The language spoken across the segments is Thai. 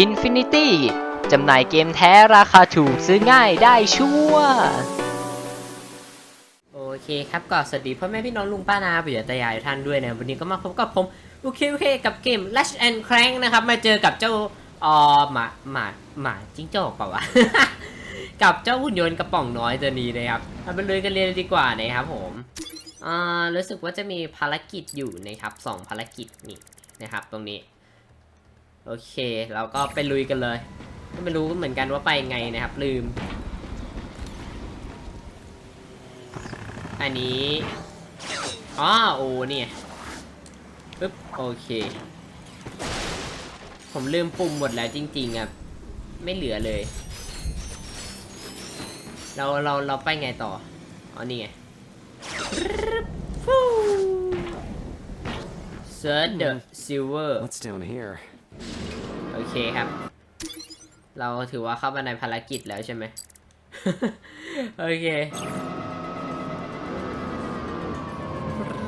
Infinity จำหน่ายเกมแท้ราคาถูกซื้อง่ายได้ชัวร์โอเคครับก็สวัสดีพ่อแม่พี่น้องลุงป้านาปิยตายายทุกท่านด้วยนะวันนี้ก็มาพบกับผมโอเคโอเคกับเกม Lash and Crank นะครับมาเจอกับเจ้าเออหมาหมาหมาจิ้งจอกเปล่าวะกับเจ้าหุ่นยนต์กระป๋องน้อยตัวนี้นะครับมาไปเลยกันเลยดีกว่านะครับผมอ่ารู้สึกว่าจะมีภารกิจอยู่นะครับสองภารกิจนี่นะครับตรงนี้ โอเค เราก็ไปลุยกันเลยก็ไม่รู้เหมือนกันว่าไปไงนะครับ ลืม อันนี้อ๋อโอ้เนี่ยปึ๊บโอเค ผมลืมปุ่มหมดแล้วจริงๆอะไม่เหลือเลย เราเราเราไปไงต่ออ๋อนี่ไง Search the silver What's down here? โอเคครับ เราถือว่าเข้ามาในภารกิจแล้วใช่ไหม โอเค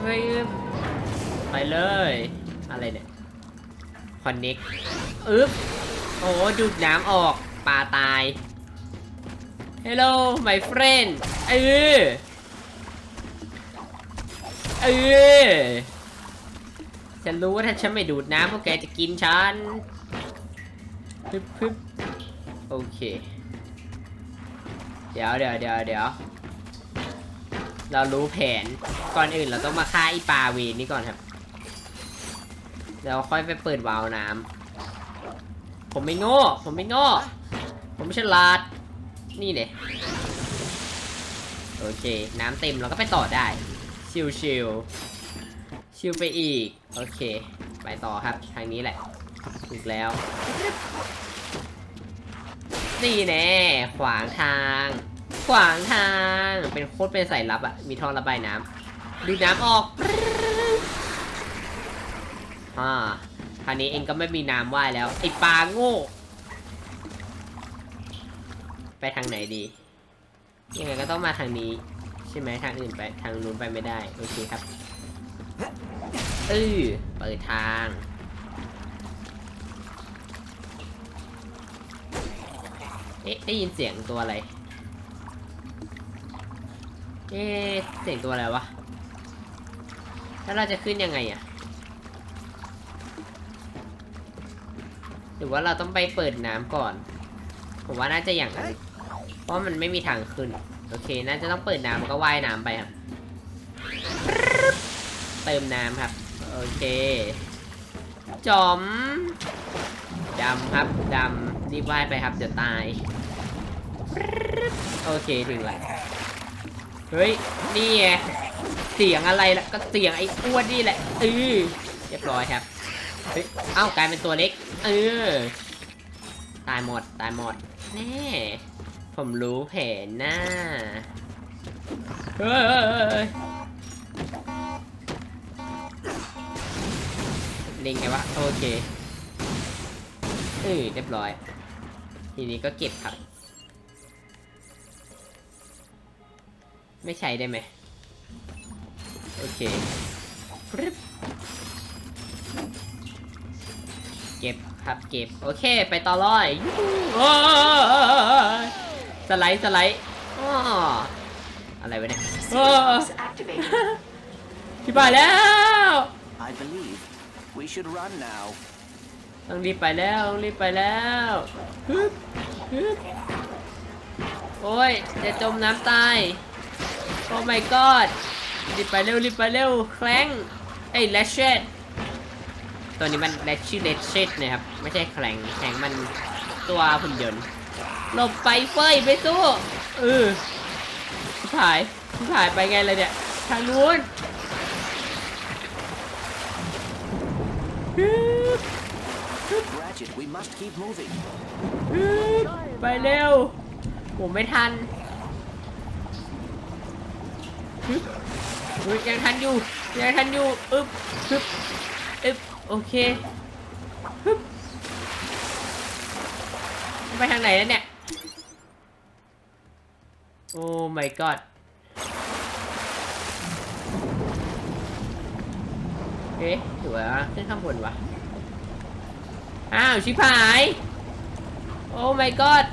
รีบไปเลย อะไรเนี่ย คอนเน็กอึ๊บ โอ้ดูดน้ำออกปลาตาย Hello my friend เออเออฉันรู้ว่าถ้าฉันไม่ดูดน้ำพวกแกจะกินฉันึบพึบโอเค เดี๋ยวเดี๋ยวเดี๋ยวเดี๋ยวเรารู้แผน ก่อนอื่นเราต้องมาฆ่าไอีปลาเวนนี่ก่อนครับแล้วค่อยไปเปิดวาล์วน้ำ ผมไม่โง่ ผมไม่โง่ ผมฉลาด นี่เลยโอเค น้ำเต็มเราก็ไปต่อได้ ชิวชิวชิวไปอีก โอเค ไปต่อครับ ทางนี้แหละ ถูกแล้ว นี่แน่ขวางทาง ขวางทาง เป็นโคตรเป็นสายลับอะมีท่อระบายน้ำดูดน้ำออกอ่าคราวนี้เองก็ไม่มีน้ำว่ายแล้ว ไอปลาโง่ ไปทางไหนดี ยังไงก็ต้องมาทางนี้ ใช่ไหมทางอื่นไปทางนู้นไปไม่ได้ โอเคครับเออเปิดทาง เอ๊ะได้ยินเสียงตัวอะไร เอ๊ะเสียงตัวอะไรวะ แล้วเราจะขึ้นยังไงอะหรือว่าเราต้องไปเปิดน้ำก่อน ผมว่าน่าจะอย่างนั้น เพราะมันไม่มีทางขึ้น โอเค น่าจะต้องเปิดน้ำแล้วก็ว่ายน้ำไปครับ เติมน้ำครับ โอเค จอมดำครับดำรีบว่ายไปครับเดี๋ยวตาย โอเคถึงแล้วเฮ้ย นี่ไง เสียงอะไรล่ะ ก็เสียงไอ้อ้วนนี่แหละเออเรียบร้อยครับ เฮ้ย เอ้ากลายเป็นตัวเล็ก เออ ตายหมด ตายหมด แน่ ผมรู้แผนหน้าเฮ้ยเฮ้ยเฮ้ยเฮ้ยเล็งไงวะ โอเคเออเรียบร้อย ทีนี้ก็เก็บครับ ไม่ใช้ได้ไหมโอเคปรึ๊บเก็บครับเก็บ โอเค ไปต่อเลยยูหูโอ้ยสไลด์สไลด์อ้ออะไรวะเนี่ยโอ้ Systems activated. ที่บ้านแล้ว I believe we should run now. ต้องรีบไปแล้วต้องรีบไปแล้วฮึบฮึบโอ้ยจะจมน้ำตายโอ้ my god รีบไปเร็วรีบไปเร็วแคลงเอ้ยแลชเชตตัวนี้มันแลชชื่อแลชเชตนะครับ ไม่ใช่แคลงแคลงมันตัวหุ่นยนต์หลบไปเฟยไปสู้เออชิบหายชิบหายไปไงเลยเนี่ยทางนู้นฮึบ Ratchet, we must keep moving. ฮึบไปเร็วผมไม่ทัน ฮึบเฮ้ยยังทันอยู่ยังทันอยู่อึ๊บฮึบอึ๊บโอเคฮึบไปทางไหนแล้วเนี่ย โอ้ my god เอ๊ะหรือว่าขึ้นข้างบนวะอ้าว ชิบหาย โอ้ my god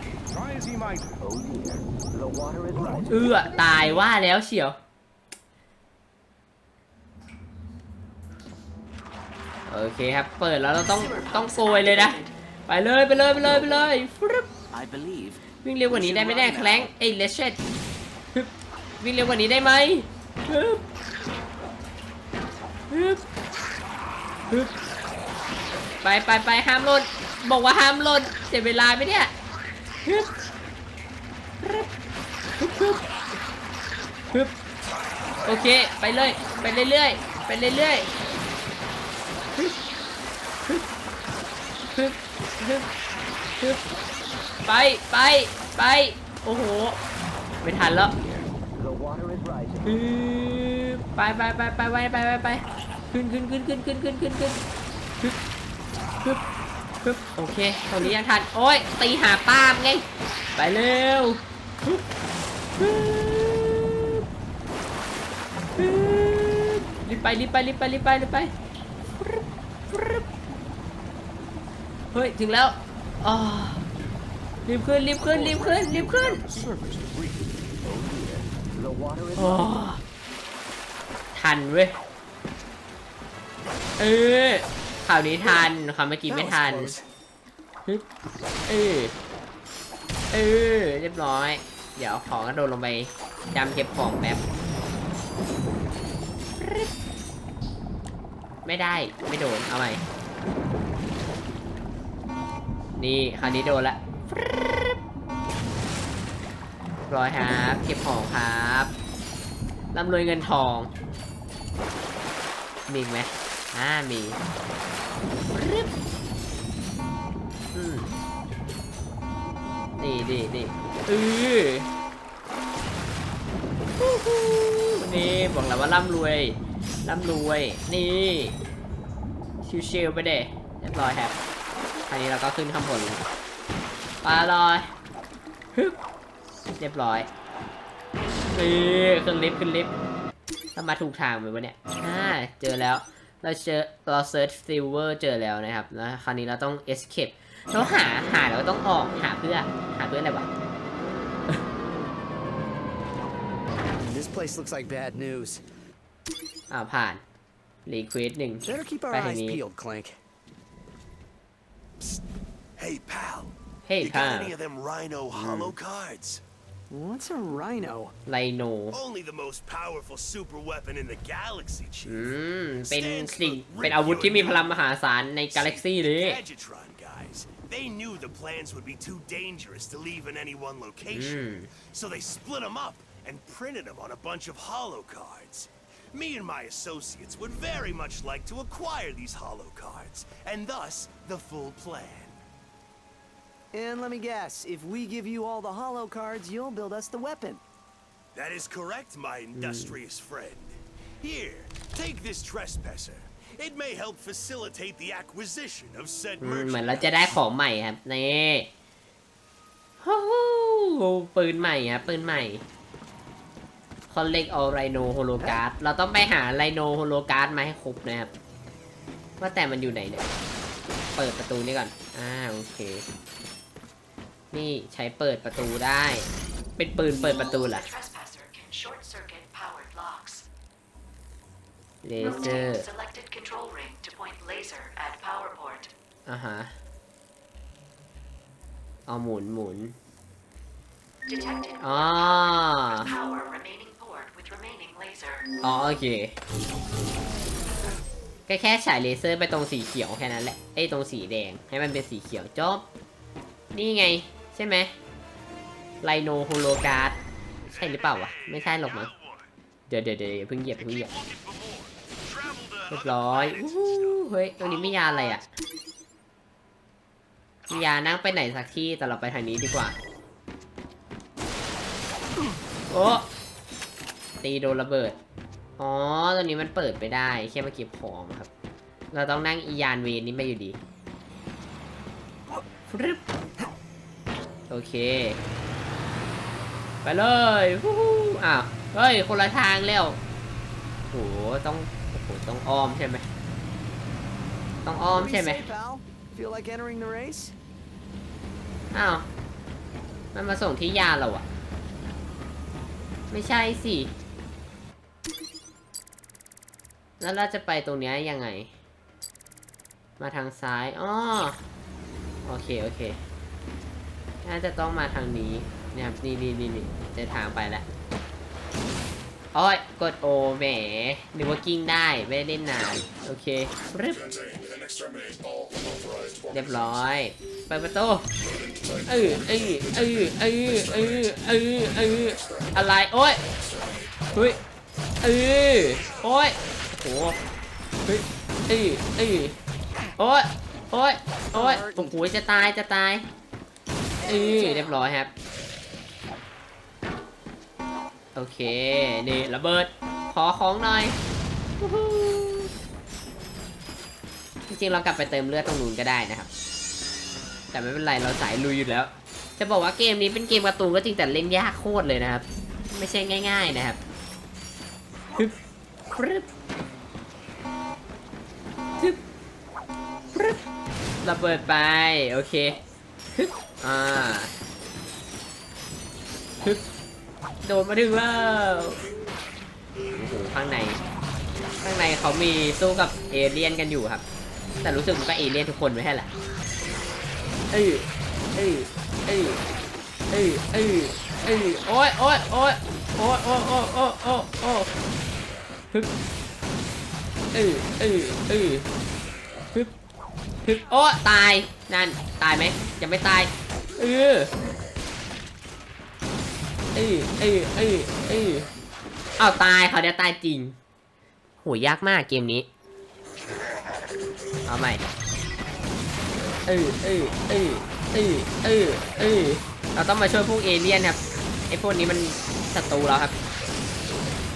เอือตายว่าแล้วเชียว โอเคครับ เปิดแล้วเราต้องต้องโกยเลยนะ ไปเลยไปเลยไปเลยไปเลยฟรึบ I believe วิ่งเร็วกว่านี้ได้ไหมเนี่ยแคลงเอ้ยเลชเชตฮึบวิ่งเร็วกว่านี้ได้ไหมฮึบฮึบฮึบไปไปไปห้ามหล่นบอกว่าห้ามหล่นเสียเวลาไหมเนี่ยฮึบฮึบฮึบฮึบฮึบโอเค ไปเลย ไปเรื่อยๆไปเรื่อยๆฮึบฮึบ ฮึบฮึบฮึบไปไปไปโอ้โหไม่ทันแล้วฮึบไปไปไปไปไปไปไปไปขึ้นขึ้นขึ้นขึ้นขึ้นขึ้นขึ้นขึ้นฮึบฮึบฮึบโอเคตรงนี้ยังทันโอ้ยตีหาป้ามไงไปเร็วฮึบฮึบฮึบรีบไปรีบไปรีบไปรีบไปรีบไป เฮ้ย ถึงแล้วอ๋อรีบขึ้น รีบขึ้น รีบขึ้น รีบขึ้น surface to breathe. The water is โอ้ทันเว้ย เออข่าวนี้ทันข่าวเมื่อกี้ไม่ทันฮึบเออเออเรียบร้อย เดี๋ยวของกระโดดลงไปจำเก็บของแป๊บไม่ได้ ไม่โดน เอาใหม่ นี่คราวนี้โดนละร้อยครับเก็บของครับร่ำรวยเงินทอง มีไหมอ่ามีรึบอืมนี่นี่นี่เออฮู้ฮู้นี่บอกแล้วว่าร่ำรวยร่ำรวย นี่ชิวๆไปเด้เรียบร้อยครับ คราวนี้เราก็ขึ้นข้างบนเลยไปลอยฮึบเรียบร้อยนี่ขึ้นลิฟต์ขึ้นลิฟต์เรามาถูกทางไหมวะเนี่ยอ่าเจอแล้ว เราเจอเราเซิร์ชซิลเวอร์เจอแล้วนะครับแล้วคราวนี้เราต้อง escape เราหาหาเราก็ต้องออกหาเพื่อหาเพื่ออะไรวะ This place looks like bad news. อ่าผ่านรีเควสหนึ่ง Better keep our Back in eyes the- peeled, Clank. Hey, pal. เฮ้ย you ค่ะ got any of them Rhino Hollow cards? What's a rhino? ไลโน Only the most powerful super weapon in the galaxy, อื Chief. ม เป็นสิ่ง เป็นอาวุธที่มีพลังมหาศาลในกาแล็กซี่เลย Gadgetron guys. They knew the plans would be too dangerous to leave in any one location. So they split them up and printed them on a bunch of hollow cards. Me and my associates would very much like to acquire these hollow cards, and thus the full plan. And let me guess, if we give you all the hollow cards, you'll build us the weapon. That is correct, my industrious friend. Here, take this trespasser. It may help facilitate the acquisition of said อืมเหมือนเรา merchandise. จะได้ของใหม่ครับ นี่ฮู้ฮู้ปืนใหม่ครับปืนใหม่ collect all rhino holo card เราต้องไปหา rhino holo card มาให้ครบนะครับ ว่าแต่มันอยู่ไหนเนี่ย เปิดประตูนี่ก่อน อ่าโอเค นี่ใช้เปิดประตูได้ เป็นปืนเปิดประตูเหรอ The trespasser can short circuit powered locks. เลเซอ Rotate ร์ selected control ring to point laser at power port. อ่าฮะเอาหมุนหมุน Detected Ah. อ๋อโอเคก็แค่ฉายเลเซอร์ไปตรงสีเขียวแค่นั้นแหละไอ้ตรงสีแดงให้มันเป็นสีเขียวจบ นี่ไง ใช่ไหมไลโนโฮโลการ์ดใช่หรือเปล่าวะ ไม่ใช่หรอกมั้งเดี๋ยวเดี๋ยวเดี๋ยวเพิ่งเหยียบเพิ่งเหยียบเรียบร้อยเฮ้ยตรงนี้ไมียาอะไรอะมียานั่งไปไหนสักที่แต่เราไปทางนี้ดีกว่า โอ้ ตีโดนระเบิด อ๋อตรงนี้มันเปิดไปได้แค่มาเก็บของครับ เราต้องนั่งอียานเวนนี้ไปอยู่ดีฟรึบโอเค ไปเลยวู้ฮู้อ้าวเฮ้ย คนละทางแล้วโหต้องโอ้โหต้องอ้อมใช่ไหมต้องอ้อม What do ใช่ you ไหม say, pal? Feel like entering the race? อ้าวมันมาส่งที่ยานเราอะไม่ใช่สิ แล้วเราจะไปตรงนี้ยังไง มาทางซ้ายอ๋อโอเค โอเค น่าจะต้องมาทางนี้นี่ยครับนี่นี่นี่นี่เจอทางไปแล้วโอ้ยกดโอแหมนึกว่ากิ้งได้ ไม่ได้เล่นนาน โอเครึบเรียบร้อยเปิดประตูเออเออเออเออเออเออเอออะไร โอ้ยเฮ้ยเออโอ้ย โอ้โหเฮ้ยเออเออโอ้ยโอ้ยโอ้ยโอ้โหจะตายจะตายเออเรียบร้อยครับ โอเค นี่ระเบิด ขอของหน่อยจริงๆเรากลับไปเติมเลือดตรงนู้นก็ได้นะครับ แต่ไม่เป็นไรเราสายลุยอยู่แล้ว จะบอกว่าเกมนี้เป็นเกมการ์ตูนก็จริงแต่เล่นยากโคตรเลยนะครับ ไม่ใช่ง่าย ๆนะครับฮึบปรึบ รึบระเบิดไป โอเคฮึอ่าฮึโดนมาถึงแล้วโอ้โหข้างใน ข้างในเขามีสู้กับเอเลี่ยนกันอยู่ครับ แต่รู้สึกมันก็เอเลี่ยนทุกคนไม่ใช่เหรอเอ้ยเอ้ยเอ้ยเอ้ยเอ้ยเอ้ยโอ้ยโอ้ยโอ้ยโอ้ยโอ้ยโอ้ยโอ้ยโอ้ยโอ้ยฮึเอ้ยเอ้ยเอ้ย ฮึบโอ้ตาย นั่น ตายไหมยังไม่ตาย เออเอ้ยเอ้ยเอ้ยเอ้ยอ้าตายเขาเดี๋ยวตายจริงโหยากมากเกมนี้ เอาใหม่เออเออเออเออเออเออเราต้องมาช่วยพวกเอเลี่ยนครับไอพวกนี้มันศัตรูเราครับ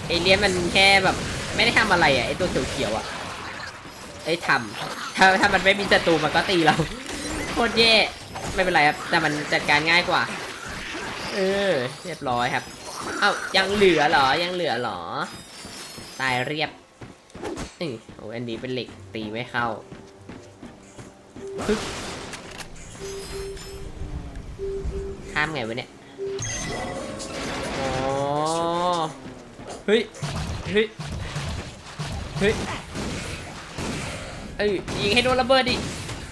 เอเลี่ยนมันแค่แบบ ไม่ได้ทำอะไรอะไอตัวเขียวๆอะ ไอยทำถ้าถ้ามันไม่มีศัตรูมันก็ตีเราโคตรแย่ไม่เป็นไรครับ แต่มันจัดการง่ายกว่า เออ เรียบร้อยครับ เอ้ายังเหลือเหรอ ยังเหลือเหรอ ตายเรียบนี่โอ้อันนี้เป็นเหล็กตีไม่เข้าฮึข้ามไงวะเนี่ยอ๋อเฮ้ย เฮ้ย เฮ้ย เอ้ยยิงให้โดนระเบิดดิ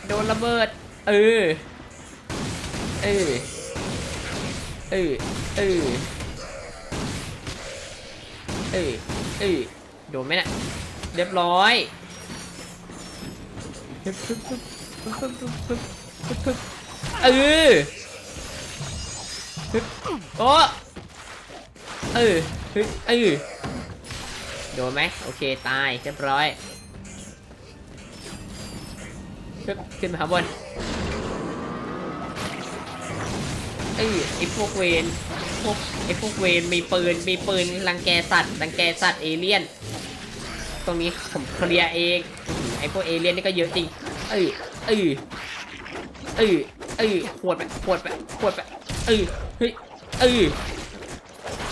โดนระเบิด เออ เออ เออ เออ เออ เออ โดนไหมนะ่ะเรียบร้อยเออโอ้เออเออโดนไหมโอเค ตายเรียบร้อย ขึ้นมาข้าบนเอ้ยไอพวกเวนพวกไอพวกเวนมีปืนมีปืนรังแกสัตว์รังแกสัตว์เอเลี่ยน ตรงนี้ผมเคลียร์เองไอพวกเอเลี่ยนนี่ก็เยอะจริง เอ้ยเอ้ยเอ้ยเอ้ยขวดไปขวดไปขวดไปเอ้ยเฮ้ยเอ้ย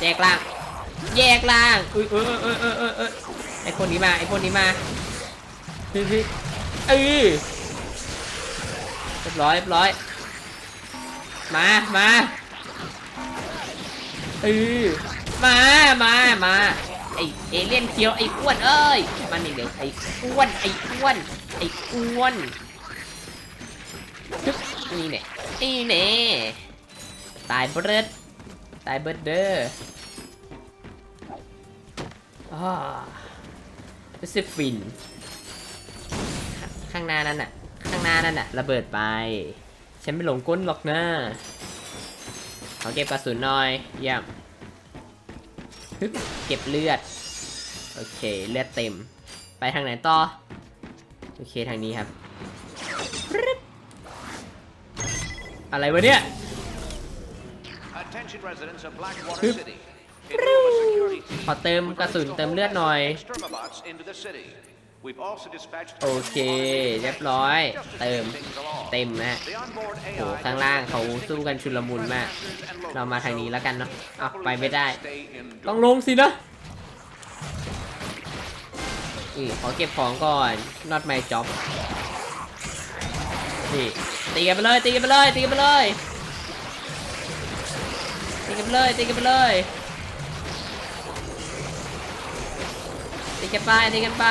แยกล่าง แยกล่างเอ้ยเออเออเออเออเออไอคนนี้มาไอคนนี้มาเฮ้ยเฮ้ยเอ้ย ยบร้อยเรียบร้อย มามาเออมามามาไอเอเลี่ยนเคียวไออ้วนเอ้ยมันนี่เดี๋ยวไออ้วนไออ้วนไออ้วนฮึบนี่เนี่ยนี่เนี่ยตายเบิร์ดตายเบิร์ดเด้ออ่ารู้สึกฟิน ข้างหน้านั่นน่ะ ข้างหน้านั่นน่ะระเบิดไป ฉันไม่หลงก้นหรอกนะขอเก็บกระสุนหน่อยเยี่ยมฮึบเก็บเลือด โอเคเลือดเต็ม ไปทางไหนต่อ โอเคทางนี้ครับปรึ๊บอะไรวะเนี่ย Attention residents of Blackwater Hup. City. Enormous security team ขอเติมกระสุนเติมเลือดหน่อย โอเค เรียบร้อย เติมเต็มนะฮะ The onboard โหข้างล่างเขาสู้กันชุลมุนมาก เรามาทางนี้แล้วกันเนาะเอะไปไม่ได้ ต้องลงสินะนี่ขอเก็บของก่อน not my job นี่ตีกันไปเลยตีกันไปเลยตีกันไปเลยตีกันไปเลยตีกันไปเลยตีกันไปตีกันไป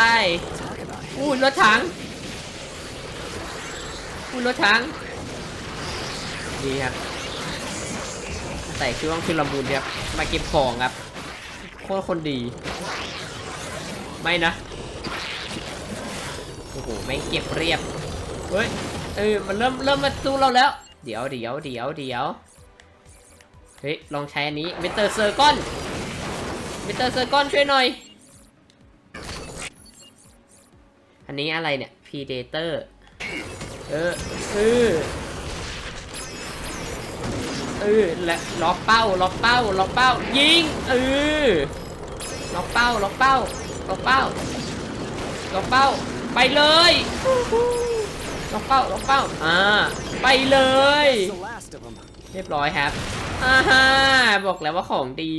อู้รถถังอู้รถถังดีครับใส่ช่วงชุลมุนครับมาเก็บของครับโคตรคนดี ไม่นะโอ้โหแม่เก็บเรียบเฮ้ยเออมันเริ่มเริ่มมาสู้เราแล้ว เดี๋ยวเดี๋ยวเดี๋ยวเดี๋ยวเฮ้ยลองใช้อันนี้มิสเตอร์เซอร์กอนมิสเตอร์เซอร์กอนช่วยหน่อย อันนี้อะไรเนี่ยพีเดเตอร์เออเออเออและล็อกเป้าล็อกเป้าล็อกเป้า ยิงเออล็อกเป้าล็อกเป้าล็อกเป้าล็อกเป้า ไปเลยล็อกเป้าล็อกเป้าอ่าไปเลย เรียบร้อยครับอ่าฮะบอกแล้วว่าของดี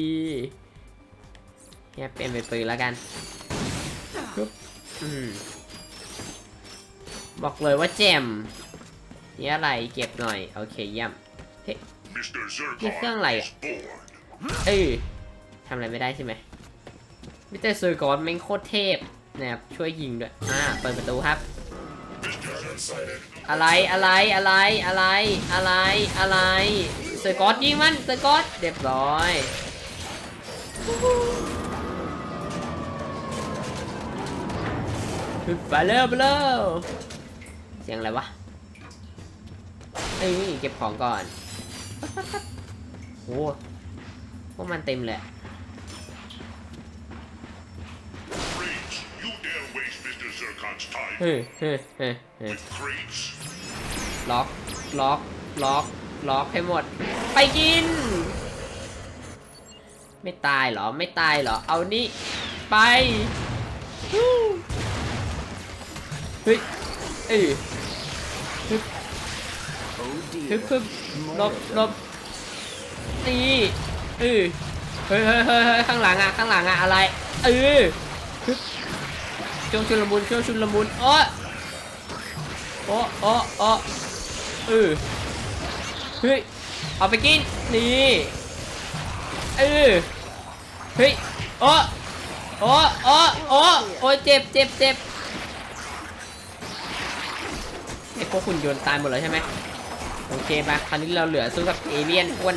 เนี่ยเปลี่ยนเป็นปืนแล้วกันอืม บอกเลยว่าแจมนี่อะไรเก็บหน่อย โอเคเยี่ยมเฮ้ยนี่เครื่องอะไรอะเอ้ยทำอะไรไม่ได้ใช่ไหมมิสเตอร์ซูกอนแม่งโคตรเทพนะครับช่วยยิงด้วยอ่าเปิดประตูครับ อะไรอะไรอะไรอะไรอะไรอะไรเซอร์กอตยิงมันเซอร์กอตเรียบร้อยไปเร็วไปเร็ว เสียงอะไรวะเอ้ยเก็บของก่อนโอ้พวกมันเต็มเลยเฮ้ยเฮ้ยเฮ้ยเฮ้ล็อก ล็อก ล็อก ล็อกให้หมด ไปกิน ไม่ตายเหรอ ไม่ตายเหรอ เอานี่ ไปฮู้เฮ้ย เอ้ย ฮึบฮึบลบลบนี่เออเฮ้ยเฮ้ยเฮ้ยเฮ้ยข้างหลังอะข้างหลังอะอะไรเออฮึบช่วงชุลมุนช่วงชุลมุนโอ้โอ้โอ้โอ้เออเฮ้ยเอาไปกินนี่เออเฮ้ยโอ้โอ้โอ้โอ้โอ้เจ็บเจ็บเจ็บไอ้พวกหุ่นยนต์ตายหมดแล้วใช่ไหม โอเคมาคราวนี้เราเหลือสู้กับเอเลี่ยนอ้วน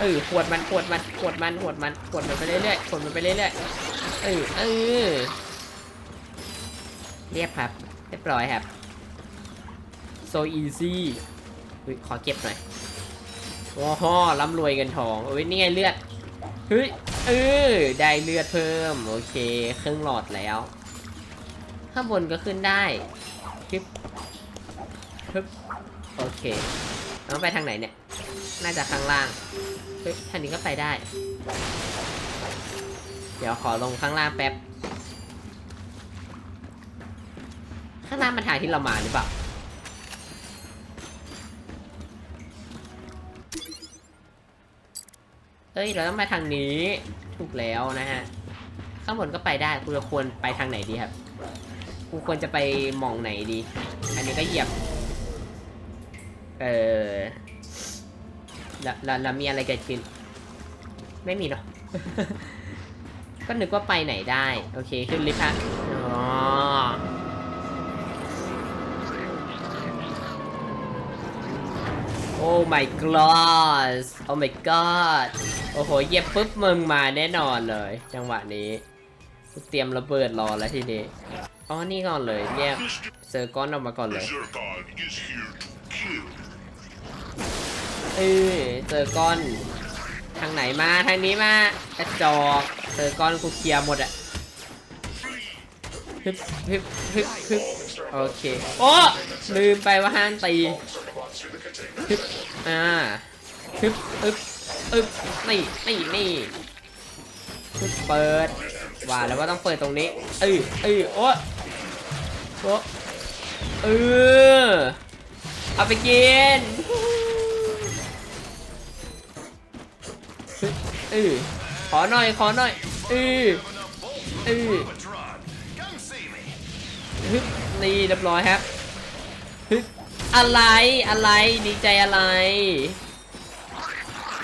เออขวดมันขวดมันขวดมันขวดมันขวดมันไปเรื่อยๆขวดมันไปเรื่อยๆเออเออเรียบครับเรียบร้อยครับ so easy อุ้ยขอเก็บหน่อยโอ้โหร่ำรวยเงินทองเอ้ยนี่ไงเลือดเฮ้ยเออได้เลือดเพิ่มโอเคเครึ่องหลอดแล้ว ข้างบนก็ขึ้นได้ปึ๊บปึ๊บ โอเคต้องไปทางไหนเนี่ย น่าจะข้างล่าง เฮ้ยทางนี้ก็ไปได้ เดี๋ยวขอลงข้างล่างแป๊บ ข้างล่างมันทางที่เรามาหรือเปล่าเอ้ย เราต้องไปทางนี้ ถูกแล้วนะฮะ ข้างบนก็ไปได้กูจะควรไปทางไหนดีครับ กูควรจะไปมองไหนดี อันนี้ก็เหยียบ เออแล้วแล้วแล้วมีอะไรเกิดขึ้น ไม่มีเนาะ ก็นึกว่าไปไหนได้ โอเค ขึ้นลิฟต์ฮะอ๋อโอ้ my god โอ้ my god โอ้โหเยียบปุ๊บมึงมาแน่นอนเลย จังหวะนี้กูเตรียมระเบิดรอแล้วทีนี้อ๋อนี่ก่อนเลยเรียกเซอร์ก้อนออกมาก่อนเลย Zircon is here to kill. เออเจอก้อน ทางไหนมาทางนี้มากระจอกเจอก้อนกูเคลียร์หมดอะฮึบฮึบฮึบฮึบโอเค โอ้ลืมไปว่าห้ามตีฮึบอ่าฮึบอึบอึบนี่นี่นี่ฮึบเปิดว่าแล้วว่าต้องเปิดตรงนี้เออเออโอ้โอ้เออเอาไปกิน เออขอหน่อย ขอหน่อยเออเออฮึนี่เรียบร้อยครับฮึอะไรอะไรดีใจอะไร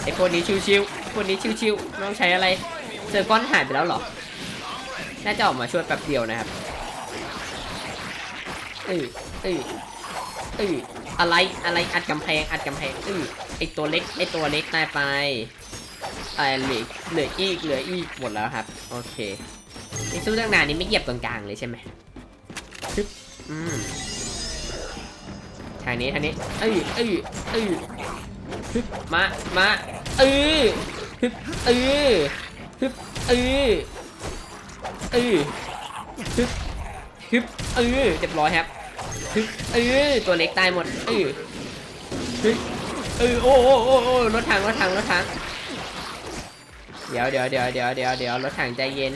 ไอพวกนี้ชิวๆพวกนี้ชิวๆไม่ต้องใช้อะไรเซอร์ก้อนหายไปแล้วเหรอน่าจะออกมาช่วยแป๊บเดียวนะครับเออเออเอออะไรอะไรอัดกำแพงอัดกำแพงเออไอตัวเล็กไอตัวเล็กนายไป เออเหลือเหลืออีกเหลืออีกหมดแล้วครับ โอเคนี่สู้ตั้งนานนี่ไม่เหยียบตรงกลางเลยใช่ไหมฮึบอืมทางนี้ทางนี้เออเออเออฮึบมามาเออฮึบเออฮึบเออเออฮึบฮึบเออเรียบร้อยครับฮึบเออตัวเล็กตายหมดเออฮึบเออโอ้โอ้โอ้โอ้รถถังรถถังรถถังเดี๋ยวเดี๋ยวเดี๋ยวเดี๋ยวเดี๋ยวเดี๋ยวรถถังใจเย็น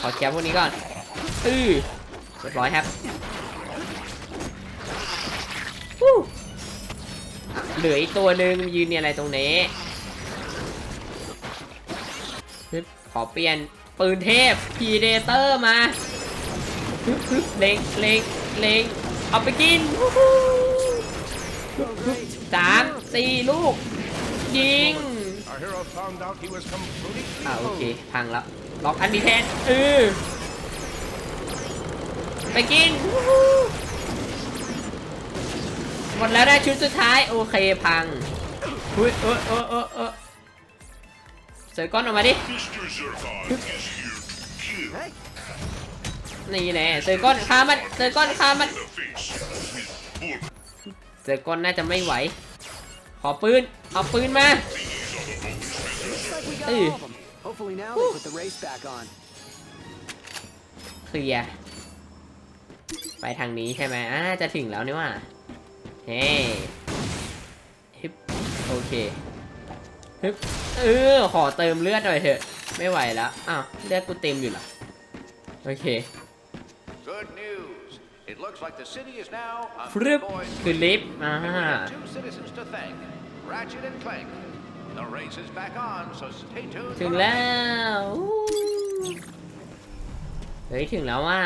ขอเคลียร์พวกนี้ก่อนเออเรียบร้อยครับเหลืออีกตัวหนึ่งยืนเนี่ยอะไรตรงนี้ขอเปลี่ยนปืนเทพพีเดเตอร์มาฮึบฮึบเล็งเล็งเล็งเอาไปกินสามสี่ลูก ยิง อ่าโอเคพังแล้วล็อกอันดีแทนเออไปกินวู้ฮู้หมดแล้วได้ชุดสุดท้าย โอเคพังอุ้ยเออเออเออเออเสยก้อนออกมาดิ Mr. Zircon is here to kill Hey, นี่แน่เสยก้อนฆ่ามันเสยก้อนฆ่ามัน the face with bullet. เจอก้อนน่าจะไม่ไหว ขอปืน เอาปืนมา looks like we got Hey. all of them. Hopefully now they put the race back on. เคลียร์ไปทางนี้ใช่ไหมอ่าจะถึงแล้วนี่ว่าเฮ้ฮึบโอเคฮึบเออขอเติมเลือดหน่อยเถอะ ไม่ไหวแล้วอ้าวเลือดกูเต็มอยู่เหรอโอเค Good news. It looks like the city is now ฟรึบ unemployed. คือลิฟต์อ่า And we have two citizens to thank, Ratchet and Clank. The race is back on, so stay tuned. ถึง for แล้วอู้เฮ้ยถึงแล้วว่า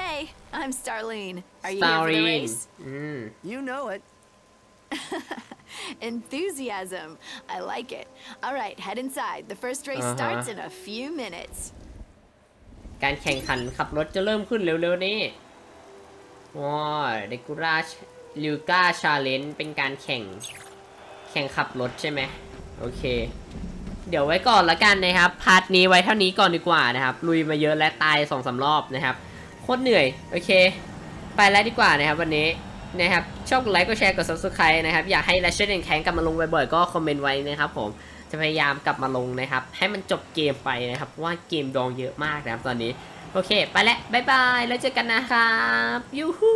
Hey, I'm Starlene. Are you สตา here for รี the น race? อืม You know it. Enthusiasm. I like it. All right, head inside. The first race Uh-huh. starts in a few minutes. การแข่งขันขับรถจะเริ่มขึ้นเร็วๆนี้ว้าวเดกูราชลิวกาชาเลนเป็นการแข่ง แข่งขับรถใช่ไหมโอเค เดี๋ยวไว้ก่อนละกันนะครับ พาร์ทนี้ไว้เท่านี้ก่อนดีกว่านะครับ ลุยมาเยอะและตายสองสารอบนะครับ โคตรเหนื่อย โอเค ไปแล้วดีกว่านะครับ วันนี้นะครับ ชอบกดไลค์ กดแชร์ กด subscribe นะครับ อยากให้ r a s h e d and Clank กลับมาลงบ่อยๆ ก็คอมเมนต์ไว้นะครับผม จะพยายามกลับมาลงนะครับ ให้มันจบเกมไปนะครับ เพราะว่าเกมดองเยอะมากนะครับตอนนี้ โอเค ไปแล้ว บ๊ายบาย แล้วเจอกันนะครับ ยูฮู